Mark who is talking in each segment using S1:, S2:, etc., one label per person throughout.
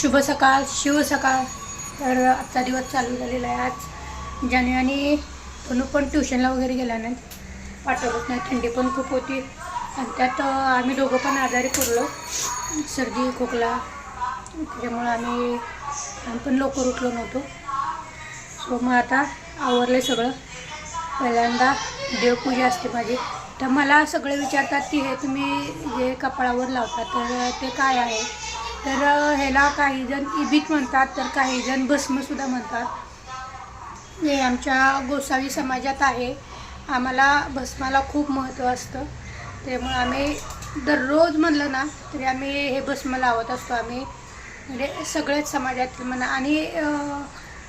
S1: शुभ सकाळ शिव सकाळ. तर आजचा दिवस चालू झालेला आहे आज. जानेवारी तनू पण ट्युशनला वगैरे गेला नाही पाठवत नाही थंडी पण खूप होती. आणि त्यात आम्ही दोघं पण आजारी पडलो. सर्दी खोकला. त्याच्यामुळं आम्ही आम्ही पण लवकर उठलो नव्हतो. सो मग आता आवरलं सगळं. पहिल्यांदा देवपूजा असते माझी. तर मला सगळे विचारतात की हे तुम्ही जे कपाळावर लावता तर ते काय आहे? तर ह्याला काही जण म्हणतात तर काही जण भस्मसुद्धा म्हणतात. हे आमच्या गोसावी समाजात आहे. आम्हाला भस्माला खूप महत्त्व असतं. त्यामुळे आम्ही दररोज म्हणलं ना तरी आम्ही हे भस्म लावत असतो. आम्ही म्हणजे सगळ्याच समाजातील म्हणा आणि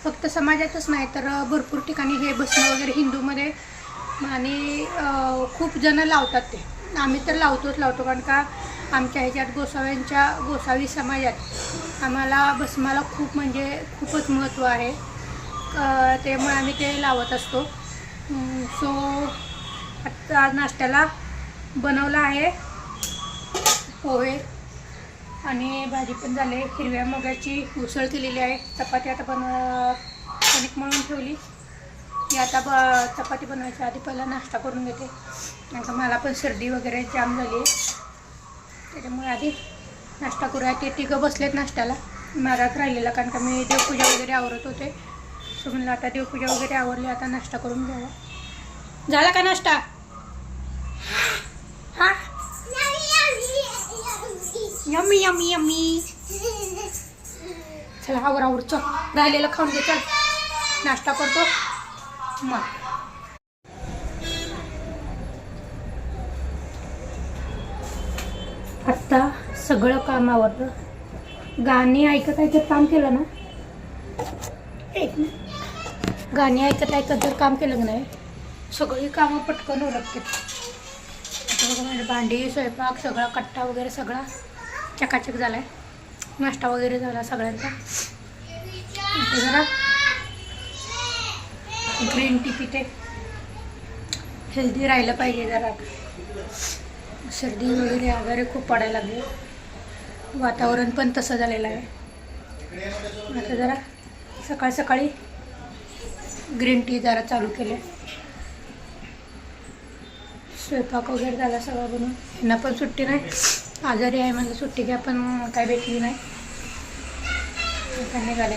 S1: फक्त समाजातच नाही तर भरपूर ठिकाणी हे भस्म वगैरे हिंदूमध्ये आणि खूप जण लावतात ते. आम्ही तर लावतोच लावतो कारण का आमच्या ह्याच्यात गोसाव्यांच्या गोसावी समाजात आम्हाला भस्माला खूप म्हणजे खूपच महत्त्व आहे. त्यामुळे आम्ही ते लावत असतो. सो आत्ता नाश्त्याला बनवला आहे. पोहे आणि भाजी पण झाली. आहे हिरव्या मगाची उसळ केलेली आहे. चपाती आता बन कणिक मळून ठेवली. की आता ब चपाती बनवायच्या आधी पहिला नाश्ता करून घेते. कारण मला पण सर्दी वगैरे जाम झाली आहे. त्याच्यामुळे आधी नाश्ता करूया. ते तिघं बसलेत नाश्त्याला. मारात राहिलेला कारण का मी देवपूजा वगैरे आवरत होते. सो म्हणलं आता देवपूजा वगैरे आवरली आता नाश्ता करून घ्यावा झाला का नाश्ता? हा? Yummy yummy yummy. चला आवर आवर. चल राहिलेलं खाऊन घे चल. नाश्ता करतो. मग. आत्ता सगळं काम आवडलं गाणी ऐकत ऐकत काम केलं ना? एक गाणी ऐकत ऐकत जर काम केलं नाही? सगळी कामं पटकन उरकतात बघा भांडी स्वयंपाक सगळा कट्टा वगैरे सगळा चकाचक झाला आहे नाश्ता वगैरे झाला सगळ्यांचा. जरा ग्रीन टी पिते. हेल्दी राहिलं पाहिजे जरा. सर्दी वगैरे वगैरे खूप पडायला लागले. वातावरण पण तसं झालेलं आहे. आता जरा सकाळ सकाळी ग्रीन टी जरा चालू केले. स्वयंपाक वगैरे झाला सगळं बनवून यांना पण सुट्टी नाही. आजारी आहे म्हणजे सुट्टी घ्या पण काय भेटली नाही. आता निघाले.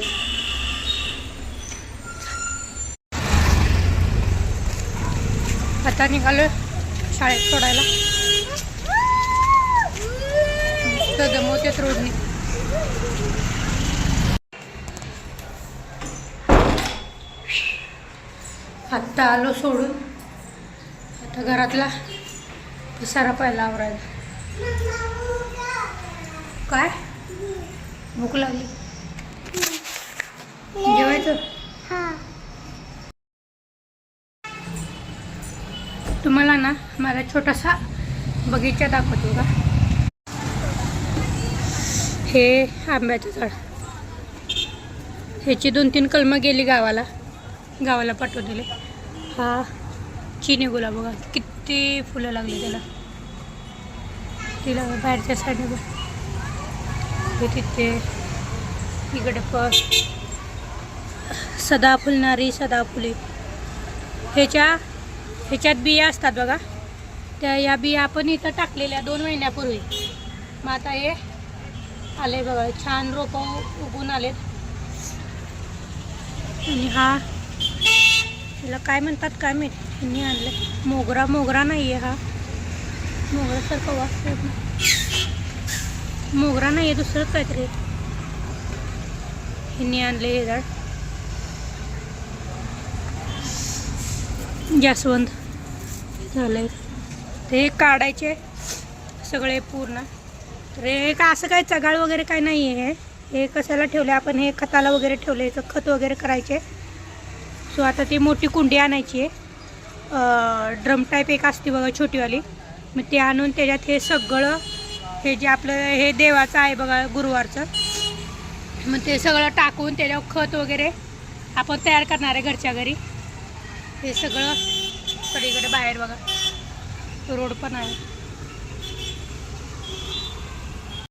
S1: आता निघालो शाळेत सोडायला. नुसतं दमवतेच रोडनी. आत्ता आलो सोडून. आता घरातला पसारा पहिला आवरायला. काय? भूक लागली. जेवायचं? तुम्हाला ना मला छोटासा बगीचा दाखवतो का हे आंब्याचं झाड. ह्याची दोन तीन कलमं गेली गावाला. गावाला पाठवलेले हा चिनी गुलाब बघा किती फुलं लागली त्याला. तिला बाहेरच्या साईडने बघ हे तिथे इकडे पण. सदा फुलणारी सदा फुले ह्याच्या ह्याच्यात बिया असतात बघा. त्या या बिया आपण इथं टाकलेल्या दोन महिन्यापूर्वी. मग आता हे आले बघा छान रोपं उगून आलेत. आणि हा तिला काय म्हणतात काय माहिती? ह्यांनी आणलं मोगरा मोगरा नाही आहे हा मोगऱ्यासारखं वाटतं मोगरा नाही. आहे दुसरंच काहीतरी आहे. ह्यांनी आणले हे झाड. जास्वंद झालंय. ते काढायचे सगळे पूर्ण. रे का असं काय चगाळ वगैरे काय नाही आहे हे कशाला ठेवलं आपण हे खताला वगैरे ठेवलं याचं खत वगैरे करायचे. सो आता ती मोठी कुंडी आणायची आहे. ड्रम टाईप एक असते बघा छोटीवाली. मग ते आणून त्याच्यात हे सगळं हे जे आपलं हे देवाचं आहे बघा गुरुवारचं. मग ते सगळं टाकून त्याच्यावर खत वगैरे आपण तयार करणार आहे घरच्या घरी. हे सगळं सगळीकडे बाहेर बघा. रोड पण आहे.